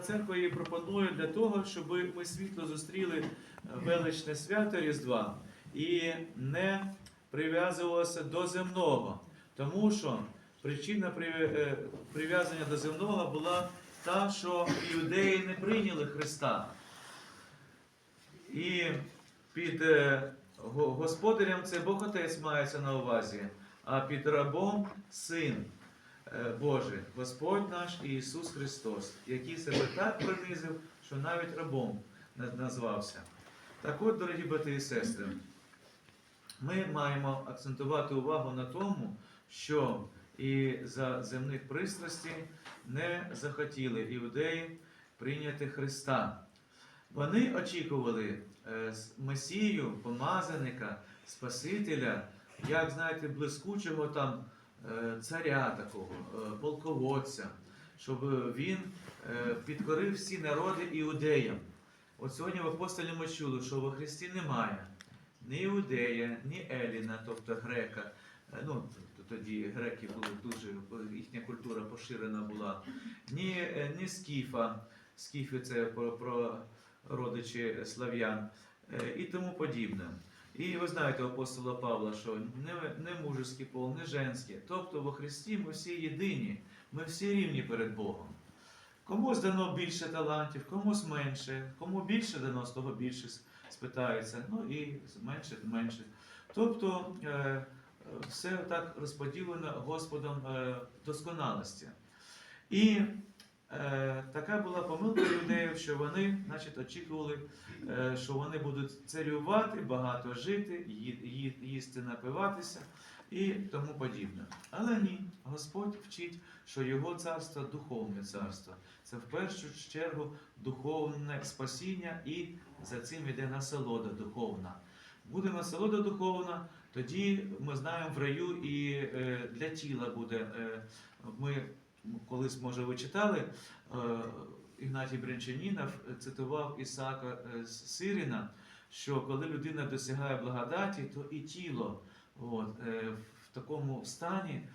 Церква її пропонує для того, щоб ми світло зустріли величне свято Різдва і не прив'язувалося до земного. Тому що причина е, прив'язання до земного була та, що юдеї не прийняли Христа. І під е, господарем це Бог Отець мається на увазі, а під рабом син е, Божий, Господь наш Ісус Христос, який себе так принизив, що навіть рабом назвався. Так от, дорогі брати і сестри, ми маємо акцентувати увагу на тому, що і за земних пристрастей не захотіли іудеї прийняти Христа. Вони очікували е, Месію, помазаника, Спасителя, як знаєте, блискучого там царя такого, е, полководця, щоб він е, підкорив всі народи іудеям. От сьогодні в апостолі ми чули, що во Христі немає ні іудея, ні Еліна, тобто грека. Е, Ну, тоді греки були дуже, їхня культура поширена була, ні, е, ні скіфа, скіфи це про, про родичі слав'ян е, і тому подібне. І ви знаєте апостола Павла, що не, не мужеський пол, не женський. Тобто во Христі ми всі єдині, ми всі рівні перед Богом. Комусь дано більше талантів, комусь менше, кому більше дано, з того більше спитається, ну і менше, менше. Тобто е, все так розподілено Господом е, досконалості. І е, така була помилка юдеїв, що вони значить, очікували, е, що вони будуть царювати, багато жити, ї- їсти, напиватися і тому подібне. Але ні, Господь вчить, що його царство духовне царство. Це в першу чергу духовне спасіння, і за цим йде насолода духовна. Буде насолода духовна, тоді ми знаємо в раю і е, для тіла буде. Е, ми колись, може, ви читали, е, Ігнатій Брянчанінов цитував Ісаака е, Сиріна, що коли людина досягає благодаті, то і тіло от, е, в такому стані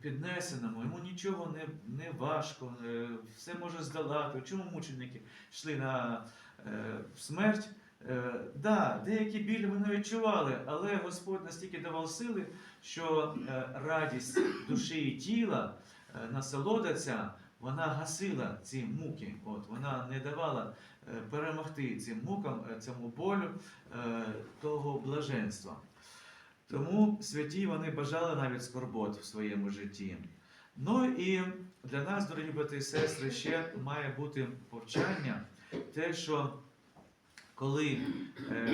піднесеному, йому нічого не, не важко, все може здолати. Чому мученики йшли на е, смерть? Е, да, деякі білі вони відчували, але Господь настільки давав сили, що е, радість душі і тіла, е, насолода ця, вона гасила ці муки. От, вона не давала е, перемогти цим мукам, е, цьому болю того блаженства. Тому святі вони бажали навіть скорбот в своєму житті. Ну і для нас, дорогі брати і сестри, ще має бути повчання, те, що коли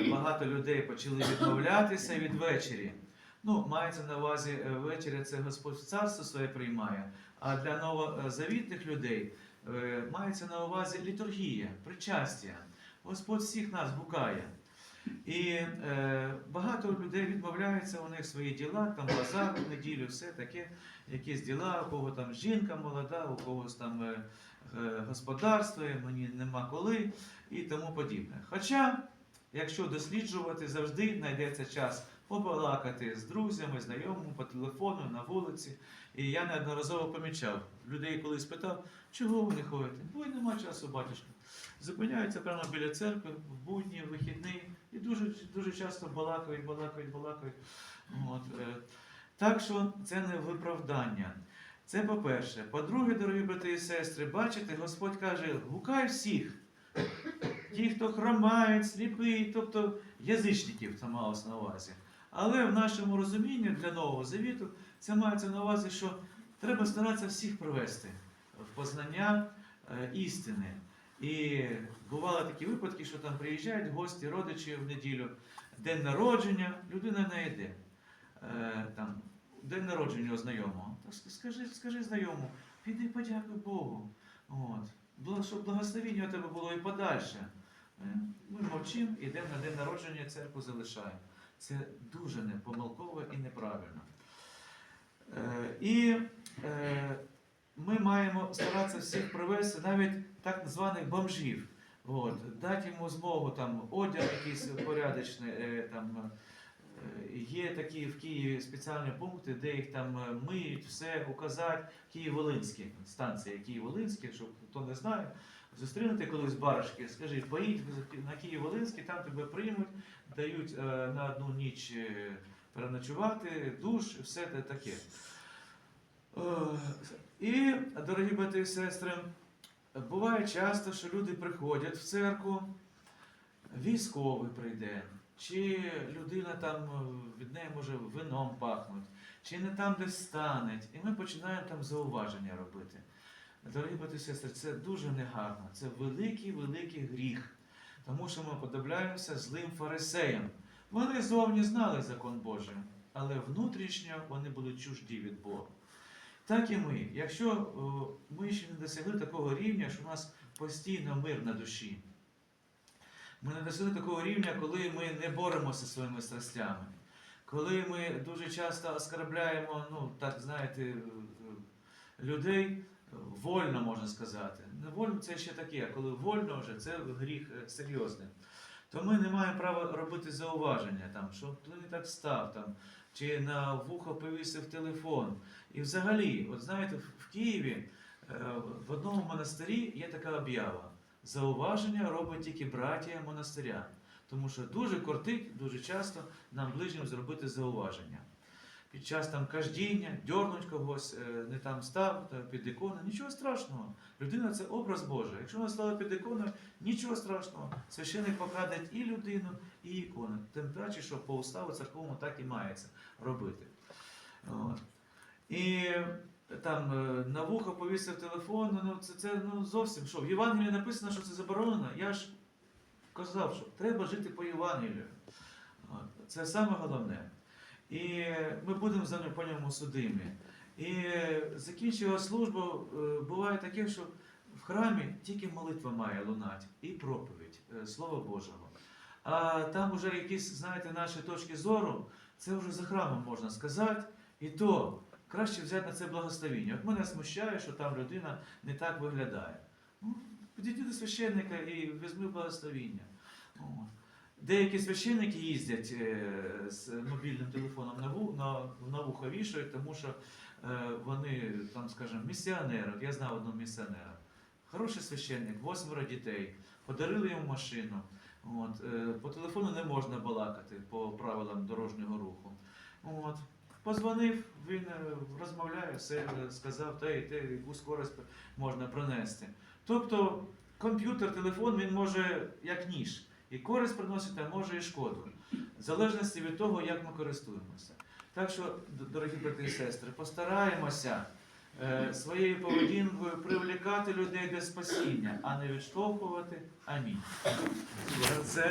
багато людей почали відмовлятися від вечері, ну, мається на увазі е, вечеря, це Господь царство своє приймає, а для новозавітних людей е, мається на увазі літургія, причастя. Господь всіх нас гукає. І е, багато людей відмовляються, у них свої діла, там базар неділю, все таке, якісь діла, у кого там жінка молода, у когось там е, е, господарство, мені нема коли і тому подібне. Хоча, якщо досліджувати, завжди знайдеться час побалакати з друзями, знайомими по телефону, на вулиці. І я неодноразово помічав, людей колись питав, чого ви не ходите? Ой, нема часу, батюшка. Зупиняються прямо біля церкви в будні, в вихідні, і дуже, дуже часто балакають, балакають, балакають. От, е. Так що це не виправдання. Це по-перше. По-друге, дорогі брати і сестри, бачите, Господь каже, гукай всіх. Ті, хто хромають, сліпий, тобто язичників це малося на увазі. Але в нашому розумінні для Нового Завіту це мається на увазі, що треба старатися всіх привести в познання е, істини. І бували такі випадки, що там приїжджають гості, родичі в неділю, день народження, людина не йде. Е, там, день народження знайомого. Так скажи, скажи знайомому, піди подякуй Богу. От. Щоб благословіння у тебе було і подальше. Е, Ми мовчимо, йдемо на день народження, церкву залишаємо. Це дуже не помилково і неправильно. Е, І е, ми маємо старатися всіх привести, навіть так званих бомжів. От, дати йому змогу там одяг якийсь порядочний. е, Там, є такі в Києві спеціальні пункти, де їх там миють, все указати. Київ-Волинські станція Київ-Волинське, щоб хто не знає. Зустрінете колись барашки, скажіть, поїдь на Київ-Волинський, там тебе приймуть, дають е, на одну ніч е, переночувати, душ, все те таке. Е, І, дорогі брати і сестри, буває часто, що люди приходять в церкву, військовий прийде, чи людина там від неї може вином пахнуть, чи не там десь стане, і ми починаємо там зауваження робити. Дорогі брати і сестри, це дуже негарно, це великий великий гріх, тому що ми подобляємося злим фарисеям. Вони зовні знали закон Божий, але внутрішньо вони були чужді від Бога. Так і ми. Якщо о, ми ще не досягли такого рівня, що у нас постійно мир на душі, ми не досягли такого рівня, коли ми не боремося зі своїми страстями, коли ми дуже часто оскарбляємо, ну так знаєте, е, е, людей е, вольно можна сказати. Вольно це ще таке, коли вольно вже це гріх е, серйозний. То ми не маємо права робити зауваження, там, що ти не так став, там, чи на вухо повісив телефон. І взагалі, от знаєте, в- в Києві е, в одному монастирі є така об'ява. Зауваження робить тільки братія монастиря. Тому що дуже кортить, дуже часто нам ближнім зробити зауваження. Під час там каждіння, дьорнуть когось, е, не там став, під іконою, нічого страшного. Людина це образ Божий. Якщо вона стала під іконою, нічого страшного. Священик покрадить і людину, і ікону. Тим паче, що по уставу церковному так і мається робити. От. І там е, на вухо повісив телефон, ну це, це ну, зовсім що. В Євангелії написано, що це заборонено. Я ж казав, що треба жити по Євангелію. Це саме головне. І ми будемо за ним по ньому судимі. І закінчує службу, е, буває таке, що в храмі тільки молитва має лунати і проповідь е, Слова Божого. А там вже якісь, знаєте, наші точки зору, це вже за храмом можна сказати, і то краще взяти на це благословіння. От мене смущає, що там людина не так виглядає. Ну, підійди до священника і візьми благословіння. Деякі священники їздять е, з мобільним телефоном на, ву, на, на вухо вішають, тому що е, вони, там, скажімо, місіонери. Я знав одного місіонера. Хороший священник, восьмеро дітей, подарили йому машину. От, е, по телефону не можна балакати по правилам дорожнього руху. От. Позвонив, він розмовляє, все сказав, та й те, яку скорость можна пронести. Тобто комп'ютер, телефон він може як ніж. І користь приносить, а може і шкоду. В залежності від того, як ми користуємося. Так що, дорогі брати і сестри, постараємося е, своєю поведінкою привлікати людей до спасіння, а не відштовхувати. Амінь.